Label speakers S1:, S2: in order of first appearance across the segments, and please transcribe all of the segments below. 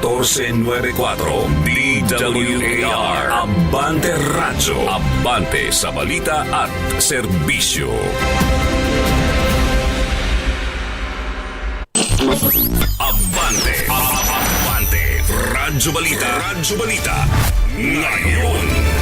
S1: 1494. DWAR Abante Radyo Abante sa balita at serbisyo. Abante. Abante. Radyo Balita. Radyo Balita. Ngayon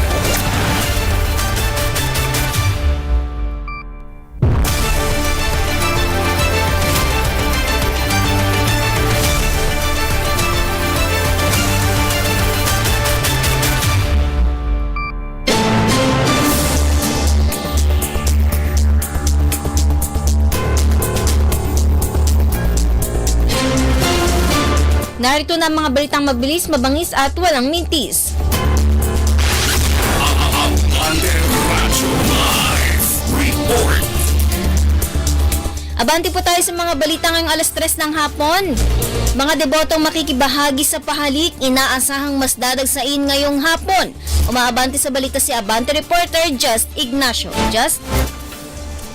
S2: Narito na ang mga balitang mabilis, mabangis at walang mintis.
S1: Abante
S2: po tayo sa mga balita ngayong alas 3 ng hapon. Mga debotong makikibahagi sa pahalik, inaasahang mas dadagsain ngayong hapon. Umaabante sa balita si Abante reporter Just Ignacio. Just,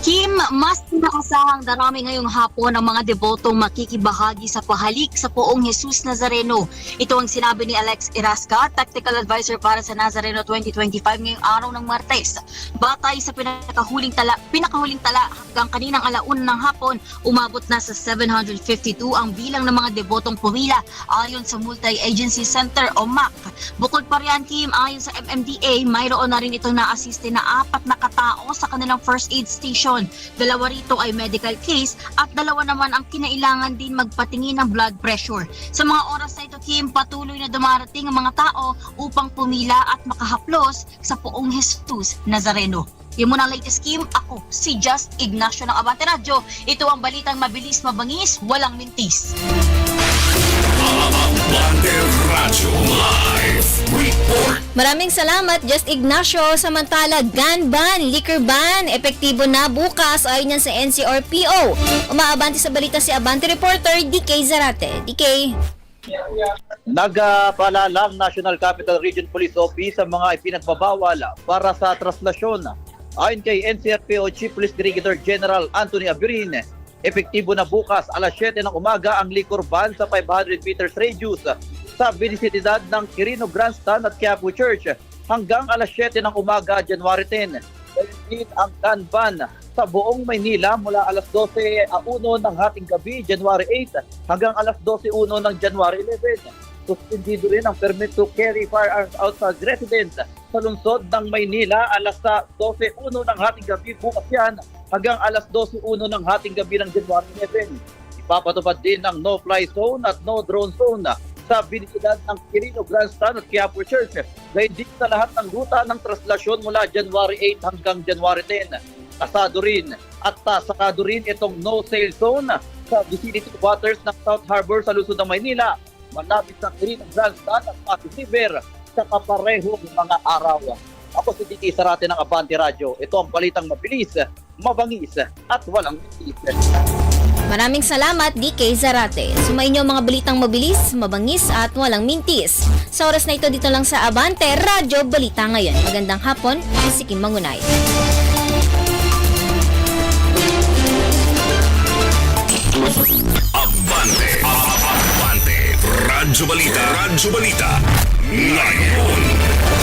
S3: Kim, mas nakasahang darami ngayong hapon ang mga debotong makikibahagi sa pahalik sa poong Jesus Nazareno. Ito ang sinabi ni Alex Irasca, Tactical Advisor para sa Nazareno 2025 ngayong araw ng Martes. Batay sa pinakahuling tala, pinakahuling tala hanggang kaninang alaun ng hapon, umabot na sa 752 ang bilang ng mga debotong pumila ayon sa Multi-Agency Center o MAC. Bukod pa riyan, Kim, ayon sa MMDA, mayroon na rin itong naasiste na apat na katao sa kanilang first aid station. Dalawa rito ay medical case at dalawa naman ang kinailangan din magpatingin ng blood pressure. Sa mga oras na ito, Kim, patuloy na dumarating ang mga tao upang pumila at makahaplos sa poong Jesus Nazareno. Yung muna latest Kim, ako si Just Ignacio ng Abante Radio. Ito ang balitang mabilis, mabangis, walang mintis.
S2: Maraming salamat Just Ignacio. Samantala, gun ban, liquor ban, epektibo na bukas ayon yan sa NCRPO. Umaabante sa balita si Abante reporter DK Zarate. DK,
S4: Nagpaalala ang National Capital Region Police Office sa mga ipinagbabawal para sa traslasyon. Ayon kay NCRPO Chief Police Brigadier General Anthony Abirin, epektibo na bukas alas 7 ng umaga ang liquor ban sa 500 meters radius sa binisidad ng Quirino Grandstand at Quiapo Church hanggang alas 7 ng umaga January 10. Gayon din ang gun ban sa buong Maynila mula alas 12 a 1 ng hating gabi, January 8, hanggang alas 12.1 ng January 11. Suspendido rin ang permit to carry firearms outside residence sa lungsod ng Maynila alas 12.1 ng hating gabi bukas yan hanggang alas 12.1 ng hating gabi ng January 11. Ipapatupad din ng no-fly zone at no-drone zone sa binisidad ng Quirino Grandstand at Quiapo Church. Gayun din sa lahat ng ruta ng traslasyon mula January 8 hanggang January 10 kasado rin at uh, sakado rin itong no sale zone sa vicinity waters ng South Harbor sa Luzon ng Maynila malapit sa Quirino Grandstand at Pasig River sa kaparehong mga araw. Ako si Titi Sarate ng Abante Radio. Ito ang balitang mabilis, mabangis at walang mitis.
S2: Maraming salamat DK Zarate. Sumayin niyo ang mga balitang mabilis, mabangis at walang mintis. Sa oras na ito dito lang sa Abante Radyo Balita ngayon. Magandang hapon, si Kim Mangunay.
S1: Abante Abante Radyo Balita Radyo Balita Ngayon